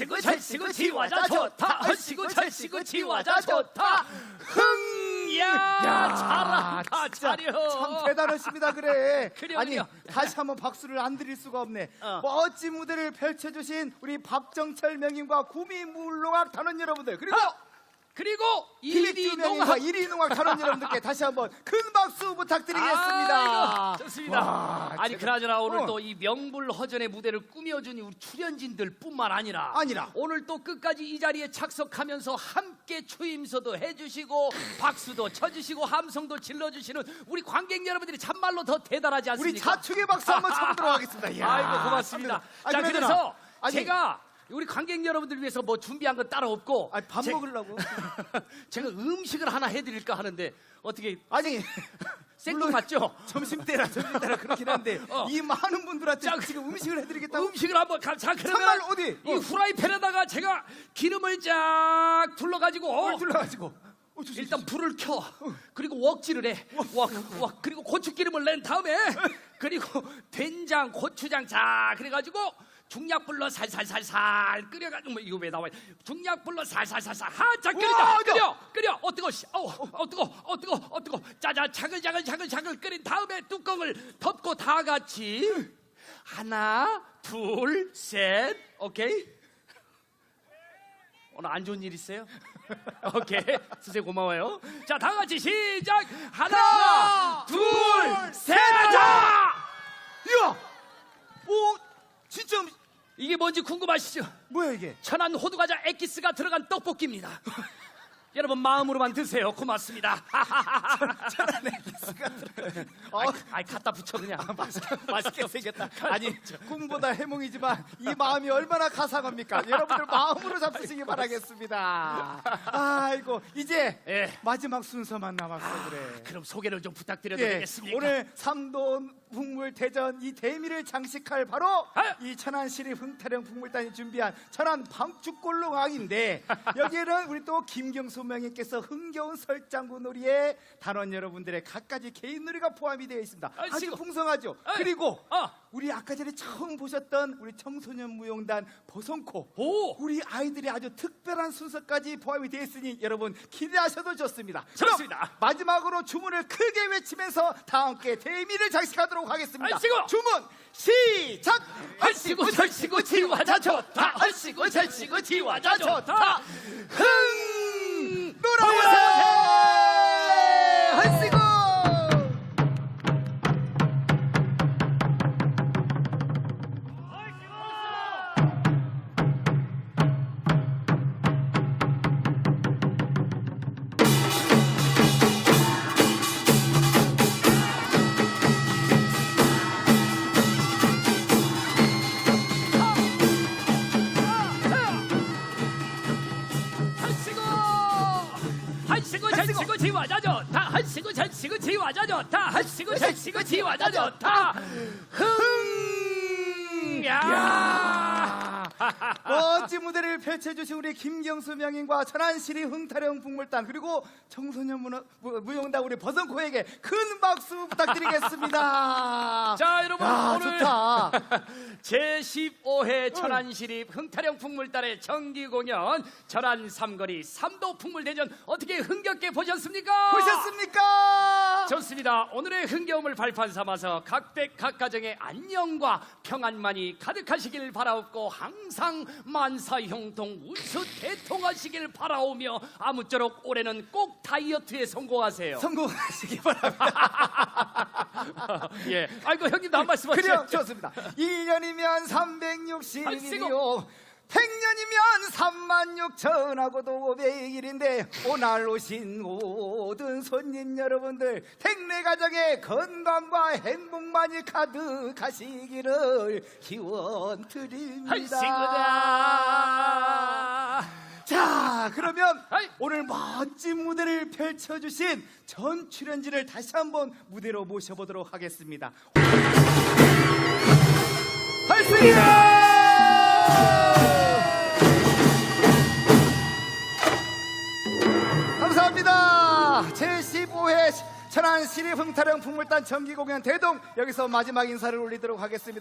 헐씨구 절씨구 지화자 좋다. 헐씨구 절씨구 지화자 좋다. 흥야 잘한다 진짜 잘해 참 대단하십니다 그래. 그래요, 아니 그래요. 다시 한번 박수를 안 드릴 수가 없네. 어. 멋진 무대를 펼쳐주신 우리 박정철 명인과 구미물농악 단원 여러분들 그리고 어, 그리고 이리 김익주 명인과 농학 이리농악 단원 여러분들께 다시 한번 큰 박수 부탁드리겠습니다 아이고, 좋습니다. 와, 아니 그나저나 오늘 어. 또이 명불 허전의 무대를 꾸며준 우리 출연진들뿐만 아니라 아니라. 오늘 또 끝까지 이 자리에 착석하면서 함께 추임서도 해주시고 박수도 쳐주시고 함성도 질러주시는 우리 관객 여러분들이 참말로 더 대단하지 우리 않습니까? 자축의 박수 한번 쳐보도록 하겠습니다 이야, 아이고 고맙습니다. 아니, 자 그래서 아니, 제가 우리 관객 여러분들 위해서 뭐 준비한 건 따로 없고 아니, 밥 제- 먹으려고. 제가 음식을 하나 해드릴까 하는데 어떻게 아니 생뚱 맞죠? 점심 때라 점심 때라 그렇긴 한데 어. 이 많은 분들한테 자, 지금 음식을 해드리겠다고? 음식을 한번 가, 자 그러면 정말 어디? 이 어. 후라이팬에다가 제가 기름을 쫙 둘러가지고 뭘 둘러가지고? 어, 저, 저, 일단 불을 켜. 그리고 웍질을 해. 웍, 웍. 그리고 고추기름을 낸 다음에 그리고 된장 고추장 자 그래가지고 중약불로 살살살살 끓여가지고 뭐 이거 왜 나와 중약불로 살살살살 하자 끓이자. 끓여 끓여. 어 뜨거 씨. 어우 어 뜨거 어 뜨거 어 뜨거. 짜자 자글자글 자글자글 끓인 다음에 뚜껑을 덮고 다 같이. 하나 둘 셋. 오케이. 오늘 안 좋은 일 있어요? 오케이. 선생님 고마워요. 자 다 같이 시작. 하나 하나, 둘셋 자! 이야 오 진짜 이게 뭔지 궁금하시죠? 뭐야 이게 천안 호두과자 엑기스가 들어간 떡볶이입니다 여러분 마음으로만 드세요 고맙습니다 어, 아이, 아이 갖다 붙여 그냥 맛있게, 맛있게 생겼다. 아니 꿈보다 해몽이지만 이 마음이 얼마나 가상합니까? 여러분들 마음으로 잡수시기 바라겠습니다. 아이고 이제 예. 마지막 순서만 남았어 그래. 그럼 소개를 좀 부탁드려도 예, 되겠습니까? 오늘 삼돈 풍물 대전 이 대미를 장식할 바로 아! 이 천안시립 흥타령 풍물단이 준비한 천안 방축골롱왕인데 여기에는 우리 또 김경수 명예께서 흥겨운 설장구 놀이에 단원 여러분들의 갖가지 개인 놀이가 포함이 되어 있습니다. 아주 아이고. 풍성하죠. 아이. 그리고 어. 우리 아까 전에 처음 보셨던 우리 청소년 무용단 보성코 오! 우리 아이들이 아주 특별한 순서까지 포함이 되어 있으니 여러분 기대하셔도 좋습니다. 좋습니다. 마지막으로 주문을 크게 외치면서 다 함께 대미를 장식하도록 하겠습니다. 아이고. 주문 시작. 헐시고 절시고 지화자 좋다 헐시고 절시고 지화자 좋다 흥 놀아보세요. 헐시고. 지화자 좋다 헐시고 절시고 지화자 좋다 헐시고 절시고 지화자 좋다 흥야 멋진 무대를 펼쳐주신 우리 김경수 명인과 천안시리 흥타령 풍물단 그리고 청소년 문화, 무, 무용단 우리 버선코에게 큰 박수 부탁드리겠습니다. 자 여러분 야, 오늘 좋다. 제15회 천안시립 흥타령 풍물단의 정기 공연 천안 삼거리 삼도 풍물대전 어떻게 흥겹게 보셨습니까? 보셨습니까? 좋습니다. 오늘의 흥겨움을 발판 삼아서 각백 각가정의 안녕과 평안만이 가득하시길 바라옵고 항상 만사 형통 우수 대통하시길 바라오며 아무쪼록 올해는 꼭 다이어트에 성공하세요. 성공하시기 바랍니다. 예. 아이고 형님도 한 말씀 하세요. 그래요, 좋습니다. 1년이면 360일이요. 100년이면 3만 6천하고도 500일인데 오늘 오신 모든 손님 여러분들 택내 가정의 건강과 행복만이 가득하시기를 기원 드립니다. 자, 그러면. 오늘 멋진 무대를 펼쳐주신 전 출연진을 다시 한번 무대로 모셔보도록 하겠습니다. 감사합니다. 제15회 천안 시립 흥타령 풍물단 정기 공연 대동 여기서 마지막 인사를 올리도록 하겠습니다.